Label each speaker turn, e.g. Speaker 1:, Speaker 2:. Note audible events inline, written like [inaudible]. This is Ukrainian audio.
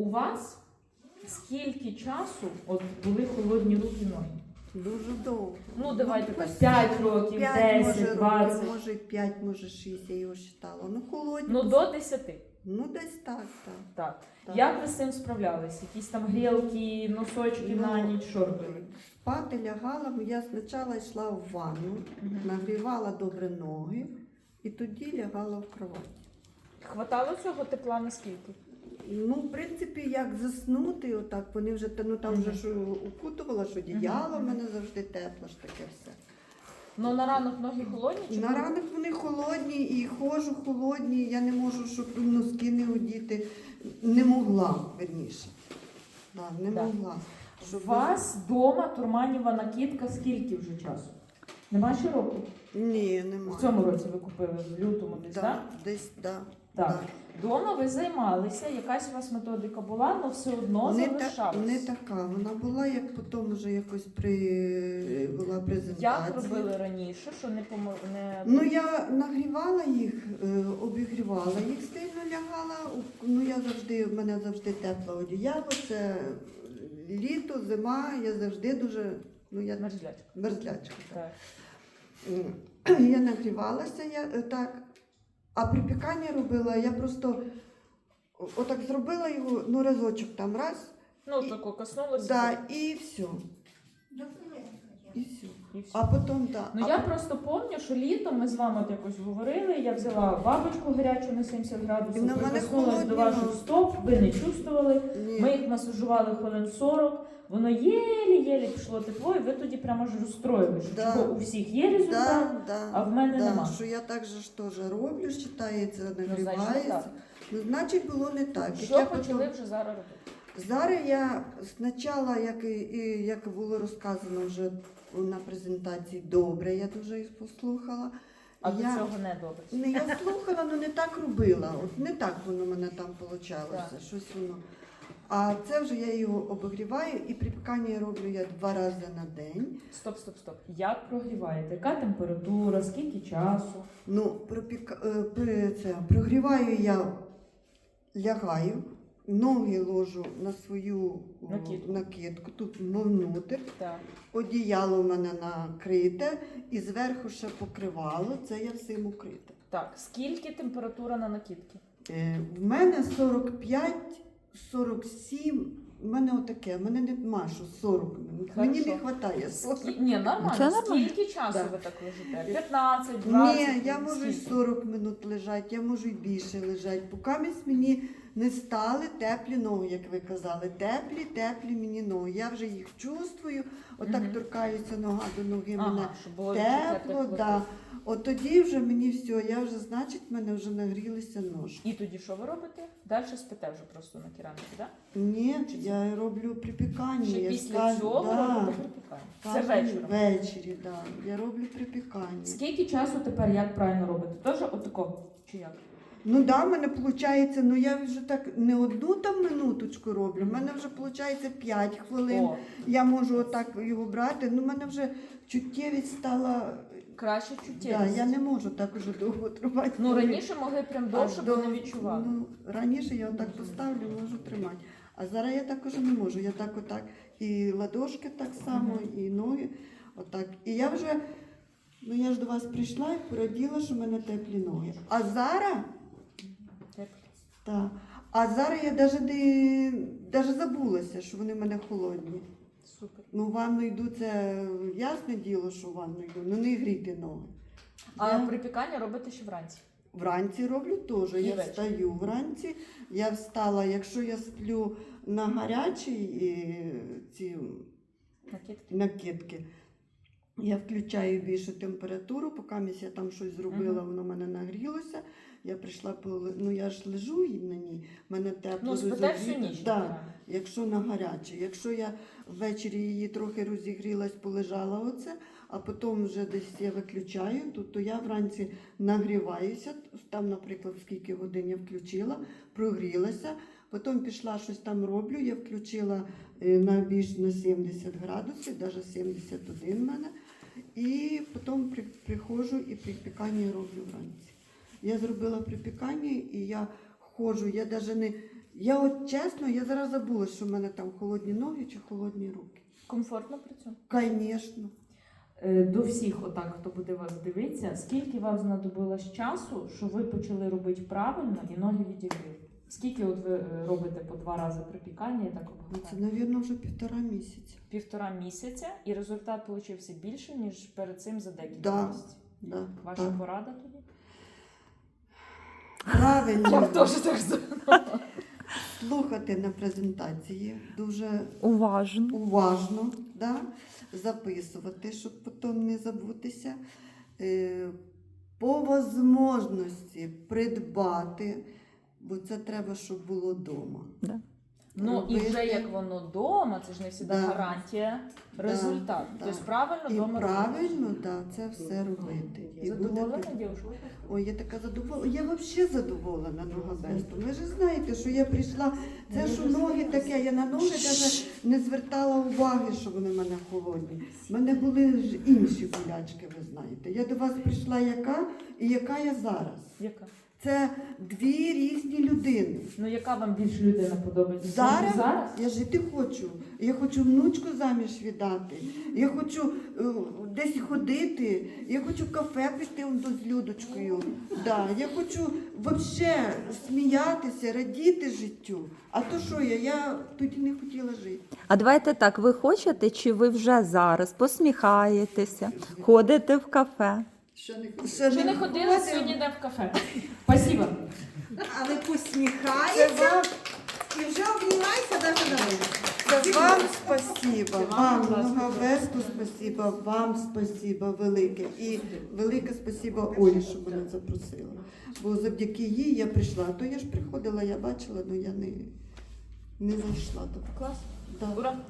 Speaker 1: У вас скільки часу от були холодні руки ноги?
Speaker 2: Дуже довго.
Speaker 1: Ну, давайте так,
Speaker 2: ось
Speaker 1: 5 років,
Speaker 2: п'ять,
Speaker 1: 10,
Speaker 2: може,
Speaker 1: 20.
Speaker 2: років, може 5, може 6, я його вважала. Ну, холодні.
Speaker 1: Ну, до 10.
Speaker 2: Ну, десь так, так.
Speaker 1: Так.
Speaker 2: так.
Speaker 1: Як ви з цим справлялись? Якісь там грілки, носочки
Speaker 2: Ну,
Speaker 1: на ніч, що робили?
Speaker 2: Спати лягала, я спочатку йшла в ванну, нагрівала добре ноги і тоді лягала в кровать.
Speaker 1: Хватало цього тепла наскільки?
Speaker 2: Ну, в принципі, як заснути, отак вони вже ну там вже ж укутувала, що діяло в мене завжди тепло ж таке все.
Speaker 1: Ну на ранок ноги холодні чи
Speaker 2: На
Speaker 1: ні?
Speaker 2: ранок вони холодні і ходжу холодні. Я не можу, щоб носки не одіти. Не могла, верніше. Да, не
Speaker 1: Да.
Speaker 2: могла.
Speaker 1: У
Speaker 2: Щоб-
Speaker 1: вас вдома турманєва накидка скільки вже часу? Нема ще року?
Speaker 2: Ні, немає.
Speaker 1: В цьому році ви купили в лютому десь,
Speaker 2: да,
Speaker 1: так?
Speaker 2: десь, да,
Speaker 1: Так. Дома ви займалися, якась у вас методика була, але все одно
Speaker 2: Не, та, не така. Вона була, як потім вже якось при була презентація.
Speaker 1: Як робили раніше, що не помо... не
Speaker 2: Ну я нагрівала їх, е, обігрівала їх сильно лягала. У- Ну я завжди, в мене завжди тепле одіяло. Це літо, зима, я завжди дуже. Ну я
Speaker 1: мерзлячка?
Speaker 2: мерзлячка.
Speaker 1: Так.
Speaker 2: Я нагрівалася я е, так, а припікання робила, я просто отак зробила його, ну разочок там раз,
Speaker 1: Ну,
Speaker 2: І-
Speaker 1: тако коснулося.
Speaker 2: да, і все. І все.
Speaker 1: І все.
Speaker 2: А потім так.
Speaker 1: Ну
Speaker 2: а
Speaker 1: я просто пам'ятаю, що літом ми з вами от якось говорили. Я взяла бабочку гарячу на 70 градусів,
Speaker 2: на мене
Speaker 1: прикоснулась до ваших стоп, ви не чувствували.
Speaker 2: Ні.
Speaker 1: Ми їх масажували хвилин 40, воно єлі-єлі пішло тепло, і ви тоді прямо ж розстроїли, що
Speaker 2: Да.
Speaker 1: чого у всіх є результат,
Speaker 2: Да, да,
Speaker 1: а в мене
Speaker 2: да,
Speaker 1: нема.
Speaker 2: Що я так же ж теж роблю, вважається,
Speaker 1: значить,
Speaker 2: нагрівається. Ну, значить, було не так.
Speaker 1: Що
Speaker 2: я
Speaker 1: почали
Speaker 2: потім-
Speaker 1: вже зараз робити?
Speaker 2: Зараз я спочатку, як, і, і- як було розказано вже на презентації, добре, я дуже їх послухала.
Speaker 1: А до
Speaker 2: я,
Speaker 1: цього не добре.
Speaker 2: Не, я [laughs] слухала, але не так робила. От не так воно в мене там вийшло. Щось воно. А це вже я його обігріваю і припікання роблю я два рази на день.
Speaker 1: Стоп, стоп, стоп. Як прогріваєте? Яка температура, скільки часу?
Speaker 2: Ну, пропіка... е, це, прогріваю я, лягаю, ноги ложу на свою
Speaker 1: Накидку.
Speaker 2: накидку, тут внутрь,
Speaker 1: Так.
Speaker 2: одіяло в мене накрите, і зверху ще покривало, це я всім укрите.
Speaker 1: Так, скільки температура на накидці?
Speaker 2: Е, в мене 45, 47, в мене отаке, в мене нема що 40, мені не вистачає 40.
Speaker 1: Скі... Ні, нормально.
Speaker 3: Це нормально.
Speaker 1: Скільки часу
Speaker 2: Да.
Speaker 1: ви так лежите? 15, 20?
Speaker 2: Ні, я можу і 40 минут лежати, я можу і більше лежати. Поки мені не стали теплі ноги, як ви казали. Теплі, теплі мені ноги. Я вже їх чувствую, отак
Speaker 1: Мгм.
Speaker 2: торкаюся нога до ноги. мене
Speaker 1: Ага, щоб було відчуття
Speaker 2: тепло,
Speaker 1: теплоти.
Speaker 2: да. От тоді вже мені все, я вже, значить, в мене вже нагрілися ножки.
Speaker 1: І тоді що ви робите? Далі спите вже просто на кераміці, так?
Speaker 2: Ні,
Speaker 1: Чи це-
Speaker 2: я роблю припікання.
Speaker 1: Чи
Speaker 2: я
Speaker 1: після
Speaker 2: скажу,
Speaker 1: цього
Speaker 2: да,
Speaker 1: робите припікання? Це
Speaker 2: кожен
Speaker 1: вечором.
Speaker 2: Ввечері, да. Я роблю припікання.
Speaker 1: Скільки часу тепер як правильно робити? Теж отако? Чи як?
Speaker 2: Ну да, в мене виходить, ну я вже так не одну там минуточку роблю, в мене вже виходить 5 хвилин.
Speaker 1: О,
Speaker 2: Я можу отак його брати. Ну, в мене вже чуттєвість стала.
Speaker 1: краще
Speaker 2: Да,
Speaker 1: чуттєвість.
Speaker 2: я не можу так уже довго тримати.
Speaker 1: Ну раніше могли прям довше, бо не відчували.
Speaker 2: Ну, раніше я отак поставлю, можу тримати. А зараз я так уже не можу. Я так отак і ладошки так само, і ноги. Отак. І я вже, ну я ж до вас прийшла і пораділа, що в мене теплі ноги. А зараз. Так, а зараз я навіть не навіть забулася, що вони в мене холодні.
Speaker 1: Супер.
Speaker 2: Ну, в ванну йду, це ясне діло, що в ванну йду, ну не гріти ноги.
Speaker 1: А
Speaker 2: Я-
Speaker 1: припікання робите ще вранці.
Speaker 2: Вранці роблю теж.
Speaker 1: І
Speaker 2: Я
Speaker 1: ввечері.
Speaker 2: встаю вранці. Я встала, якщо я сплю на гарячій е, ці
Speaker 1: Накидки.
Speaker 2: накидки, я включаю більшу температуру, поки я там щось зробила, воно в мене нагрілося. Я прийшла ну я ж лежу і на ній, в мене тепло
Speaker 1: Ну, ніч.
Speaker 2: Да. Якщо на гаряче, якщо я ввечері її трохи розігрілась, полежала оце, а потім вже десь я виключаю, то, то я вранці нагріваюся, там, наприклад, скільки годин я включила, прогрілася, потім пішла щось там роблю, я включила е, на більш на 70 градусів, навіть 71 в мене, потім при, приходжу і припікання роблю вранці. Я зробила припікання і я ходжу, я навіть не Я от чесно, я зараз забула, що в мене там холодні ноги чи холодні руки.
Speaker 1: Комфортно при цьому?
Speaker 2: Звісно.
Speaker 1: Е, До всіх, отак, хто буде вас дивитися, скільки вам знадобилось часу, що ви почали робити правильно і ноги відігріли? Скільки от ви е, робите по два рази припікання і так
Speaker 2: Це,
Speaker 1: обгортаєте?
Speaker 2: мабуть, вже півтора місяця.
Speaker 1: Півтора місяця, і результат получився більше, ніж перед цим за декілька
Speaker 2: Да.
Speaker 1: місяців.
Speaker 2: Да,
Speaker 1: Ваша
Speaker 2: так.
Speaker 1: порада тоді?
Speaker 2: Правильно.
Speaker 1: теж так знала.
Speaker 2: Слухати на презентації дуже
Speaker 3: Уважно.
Speaker 2: уважно, да? записувати, щоб потім не забутися. Е, по можливості придбати, бо це треба, щоб було вдома.
Speaker 1: Ну і вже як воно вдома, це ж не завжди
Speaker 2: Да.
Speaker 1: гарантія результату.
Speaker 2: да.
Speaker 1: Тобто правильно
Speaker 2: І
Speaker 1: вдома
Speaker 2: правильно да, це все робити. І
Speaker 1: Задоволена, дівчинка?
Speaker 2: Ой, я така задоволена. Я взагалі задоволена ногабестом. Ви ж знаєте, що я прийшла. Це що ноги таке, я на ноги навіть не звертала уваги, що вони в мене холодні. У мене були ж інші болячки, ви знаєте. Я до вас прийшла яка і яка я зараз.
Speaker 1: Яка?
Speaker 2: Це дві різні людини.
Speaker 1: Ну яка вам більше людина подобається?
Speaker 2: Зараз,
Speaker 1: Зараз?
Speaker 2: я жити хочу. Я хочу внучку заміж віддати. Я хочу е, десь ходити. Я хочу в кафе піти з Людочкою. Да. Я хочу взагалі сміятися, радіти життю. А то що я? Я тоді не хотіла жити.
Speaker 3: А давайте так, ви хочете, чи ви вже зараз посміхаєтеся, ходите в кафе?
Speaker 2: Ще не,
Speaker 1: Чи не ходили сьогодні йдемо в кафе? Спасибо.
Speaker 4: Але
Speaker 2: Це
Speaker 4: посміхається і вже обнімається навіть на мене.
Speaker 2: вам спасіба,
Speaker 1: вам,
Speaker 2: вам. Многовесту спасіба, вам спасіба велике. І велике спасіба Олі, що мене запросила. Бо завдяки їй я прийшла. То я ж приходила, я бачила, але я не, не зайшла до
Speaker 1: Клас.
Speaker 2: Да.
Speaker 1: Ура.